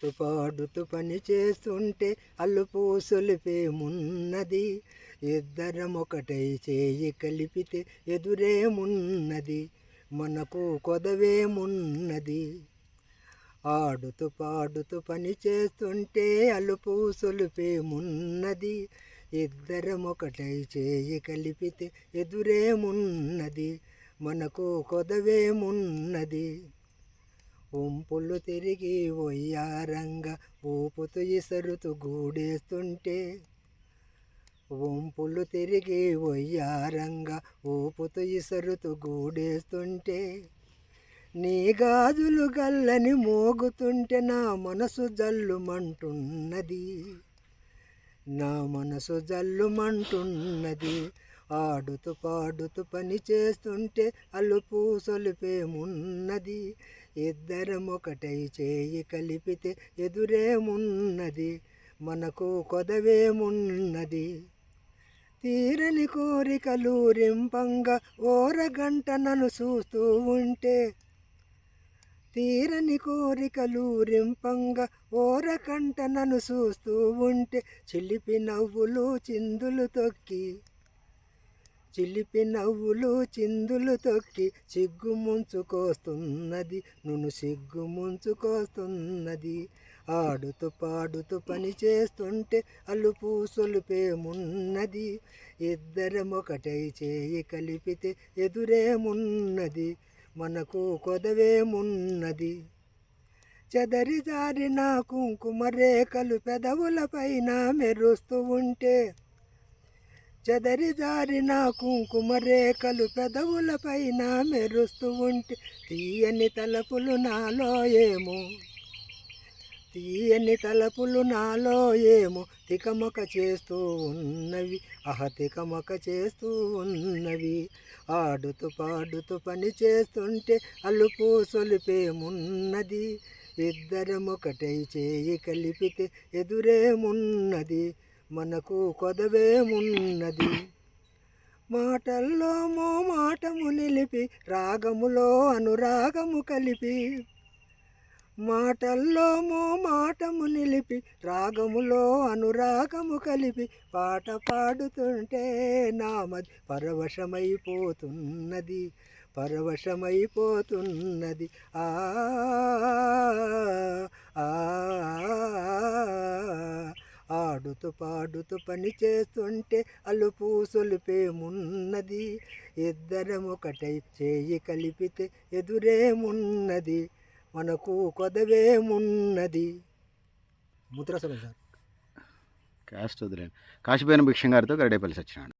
ఆడుతూ పాడుతూ పని చేస్తుంటే అల్లుపు సొలిపేమున్నది ఇద్దరం ఒకటై చేయి కలిపితే ఎదురేమున్నది మనకు కొదవేమున్నది ఆడుతూ పాడుతూ పని చేస్తుంటే అలుపు సొలుపేమున్నది ఇద్దరం ఒకటై చేయి కలిపితే ఎదురేమున్నది మనకు కొదవేమున్నది ఉంపులు తిరిగి ఒయ్యారంగా ఊపుతూ ఇసరుతూ గూడేస్తుంటే. వంపులు తిరిగి ఒయ్యారంగా ఊపుతూ ఇసరుతూ గూడేస్తుంటే. నీ గాజులు గల్లని మోగుతుంటే నా మనసు జల్లుమంటున్నది. నా మనసు జల్లుమంటున్నది. ఆడుతూ పాడుతూ పని చేస్తుంటే అలుపు సొలిపేమున్నది. ఇద్దరం ఒకటై చేయి కలిపితే ఎదురేమున్నది? మనకు కొదవేమున్నది? తీరని కోరికలు రింపంగా ఓరగంట నన్ను చూస్తూ ఉంటే తీరని కోరికలు రింపంగా ఓరకంట నన్ను చూస్తూ ఉంటే చిలిపి నవ్వులు చిందులు తొక్కి చిలిపి నవ్వులు చిందులు తొక్కి సిగ్గు ముంచుకొస్తున్నది. నును సిగ్గు ముంచుకొస్తున్నది. ఆడుతూ పాడుతూ పని చేస్తుంటే అలుపు సొలుపేమున్నది ఇద్దరం ఒకటై చేయి కలిపితే ఎదురేమున్నది. మనకు కొదవేమున్నది. చెదరి జారిన కుంకుమ రేఖలు పెదవులపైన మెరుస్తూ ఉంటే చెదరి జారిన కుంకుమ రేఖలు పెదవులపైన మెరుస్తూ ఉంటే తీయని తలపులు నాలో ఏమో. తీయని తలపులు నాలో ఏమో తికమక చేస్తూ ఉన్నవి. అహ తికమక చేస్తూ ఉన్నవి. ఆడుతూ పాడుతూ పని చేస్తుంటే అలుపు సొలిపేమున్నది ఇద్దరం ఒకటై చేయి కలిపితే ఎదురేమున్నది. మనకు కొదవేమున్నది? మాటల్లో మో మాటము నిలిపి రాగములో అనురాగము కలిపి. మాటల్లో మో మాటము నిలిపి రాగములో అనురాగము కలిపి. పాట పాడుతుంటే నామది పరవశమైపోతున్నది పరవశమైపోతున్నది. ఆ ఆడుతూ పాడుతూ పని చేస్తుంటే అలుపు సొలిపేమున్నది ఇద్దరం ఒకటై చేయి కలిపితే ఎదురేమున్నది. మనకు కొదవేమున్నది ముద్రసరం సార్. కాస్ట్ వదిలేండి కాశీపోయిన భిక్షం గారితో గరడేపల్లి సత్యనారాయణ.